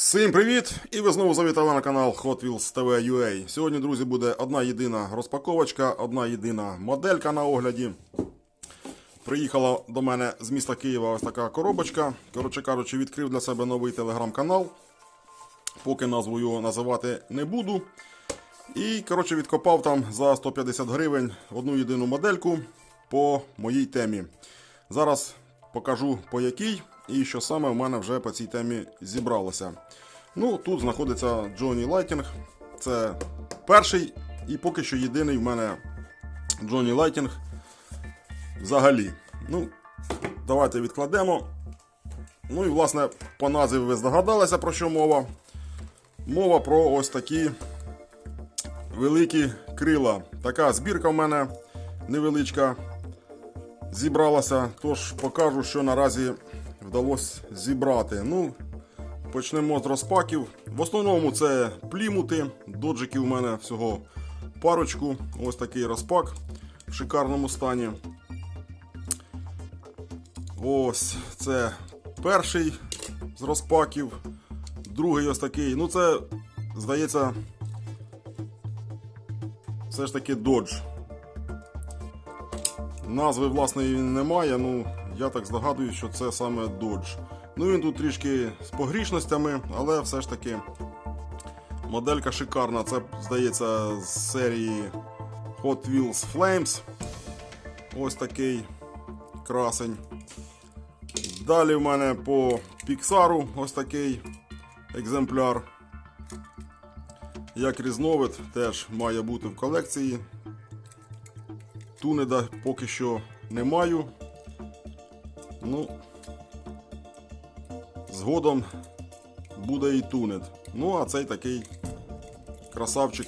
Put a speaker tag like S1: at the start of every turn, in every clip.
S1: Всім привіт! І ви знову завітали на канал Hot Wheels TV UA. Сьогодні, друзі, буде одна єдина розпаковочка, одна єдина моделька на огляді. Приїхала до мене з міста Києва ось така коробочка. Коротше кажучи, відкрив для себе новий телеграм-канал. Поки назву його називати не буду. І коротше, відкопав там за 150 гривень одну єдину модельку по моїй темі. Зараз покажу по якій і що саме в мене вже по цій темі зібралося. Ну, тут знаходиться Джонні Лайтінг. Це перший і поки що єдиний в мене Джонні Лайтінг взагалі. Ну, давайте відкладемо. Ну і власне по назві ви здогадалися про що мова. Мова про ось такі великі крила. Така збірка в мене невеличка зібралася. Тож покажу, що наразі вдалося зібрати. Ну, почнемо з розпаків. В основному це плімути. Доджиків у мене всього парочку. Ось такий розпак в шикарному стані. Ось це перший з розпаків. Другий ось такий. Ну, це, здається, все ж таки додж. Назви власної немає, ну я так здогадуюсь, що це саме Dodge. Ну він тут трішки з погрішностями, але все ж таки моделька шикарна. Це, здається, з серії Hot Wheels Flames. Ось такий красень. Далі в мене по Pixar ось такий екземпляр. Як різновид теж має бути в колекції. Тунеда поки що не маю. Ну, згодом буде і тунет. Ну, а цей такий красавчик,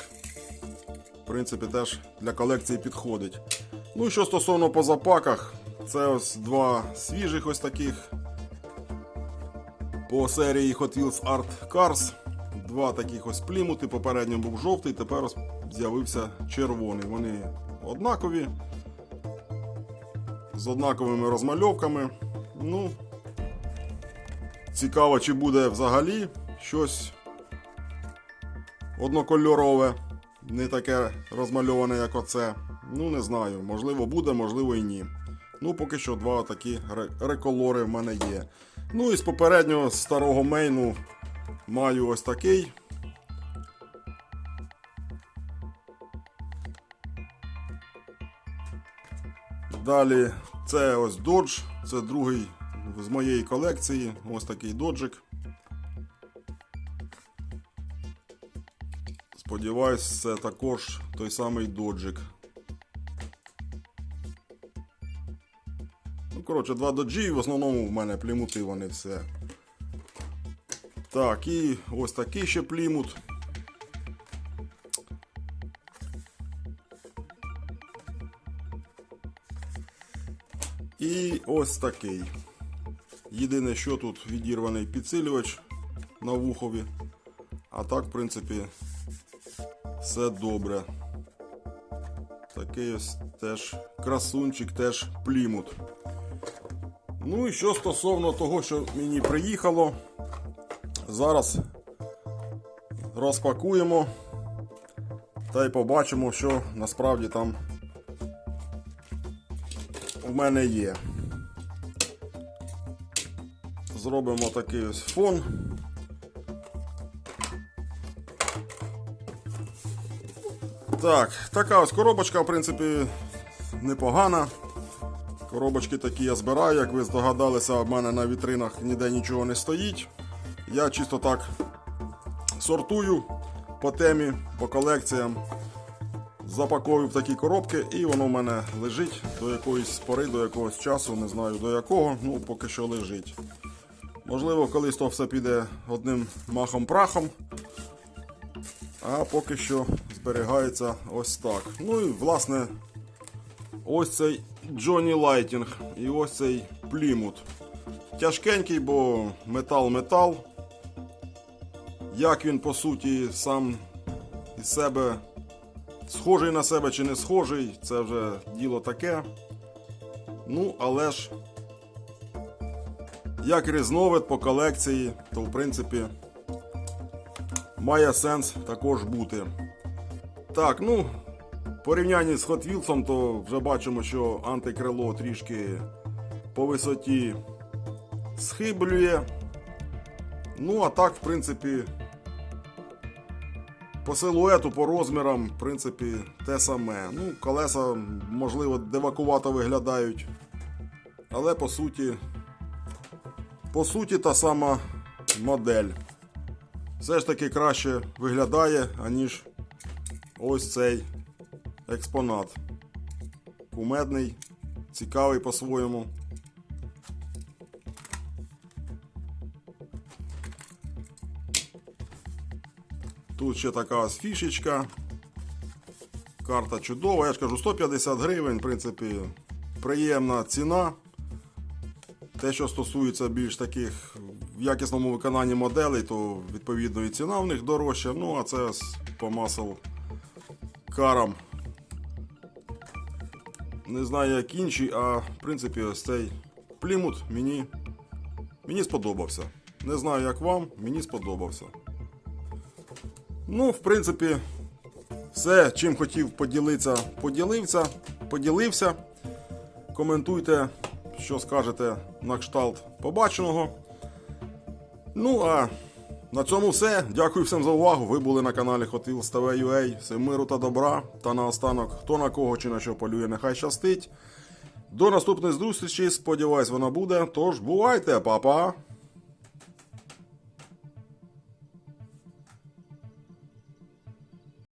S1: в принципі, теж для колекції підходить. Ну, і що стосовно по запаках, це ось два свіжих ось таких. По серії Hot Wheels Art Cars. Два таких ось плімути. Попередньо був жовтий, тепер з'явився червоний. Вони однакові. З однаковими розмальовками. Ну, цікаво, чи буде взагалі щось однокольорове, не таке розмальоване, як оце. Ну, не знаю. Можливо, буде, можливо і ні. Ну, поки що два такі реколори в мене є. Ну і з попереднього старого мейну маю ось такий. Далі це ось Dodge, це другий з моєї колекції. Ось такий доджик. Сподіваюсь, це також той самий доджик. Ну, коротше, два доджі, в основному в мене плімути вони все. Так, і ось такий ще плімут. І ось такий. Єдине, що тут відірваний підсилювач на вухові. А так, в принципі, все добре. Такий ось теж красунчик, теж плімут. Ну і що стосовно того, що мені приїхало, зараз розпакуємо та й побачимо, що насправді там в мене є. Зробимо такий ось фон. Так, така ось коробочка, в принципі, непогана. Коробочки такі я збираю, як ви здогадалися, в мене на вітринах ніде нічого не стоїть. Я чисто так сортую по темі, по колекціям. Запаковую в такі коробки і воно в мене лежить до якоїсь пори, до якогось часу, не знаю до якого, ну поки що лежить. Можливо, колись то все піде одним махом-прахом. А поки що зберігається ось так. Ну і власне ось цей Джонні Лайтінг і ось цей плімут. Тяжкенький, бо метал-метал. Як він по суті сам із себе схожий на себе чи не схожий, це вже діло таке. Ну, але ж, як різновид по колекції, то в принципі має сенс також бути. Так, ну, в порівнянні з Hot Wheels, то вже бачимо, що антикрило трішки по висоті схиблює. Ну, а так, в принципі, по силуету, по розмірам, в принципі, те саме. Ну, колеса, можливо, девакувато виглядають. Але по суті, по суті, та сама модель. Все ж таки краще виглядає, аніж ось цей експонат. Кумедний, цікавий по-своєму. Тут ще така ось фішечка. Карта чудова. Я ж кажу, 150 гривень, в принципі, приємна ціна. Те, що стосується більш таких в якісному виконанні моделей, то відповідно і ціна в них дорожча. Ну, а це по масел карам. Не знаю, як інші, а в принципі, ось цей плімут мені, мені сподобався. Не знаю, як вам, мені сподобався. Ну, в принципі, все, чим хотів поділитися, поділився, поділився. Коментуйте, що скажете на кшталт побаченого. Ну а на цьому все. Дякую всім за увагу. Ви були на каналі Hot Wheels TV UA. Всім миру та добра. Та наостанок, хто на кого чи на що полює, нехай щастить. До наступних зустрічей. Сподіваюсь, вона буде. Тож бувайте, па-па!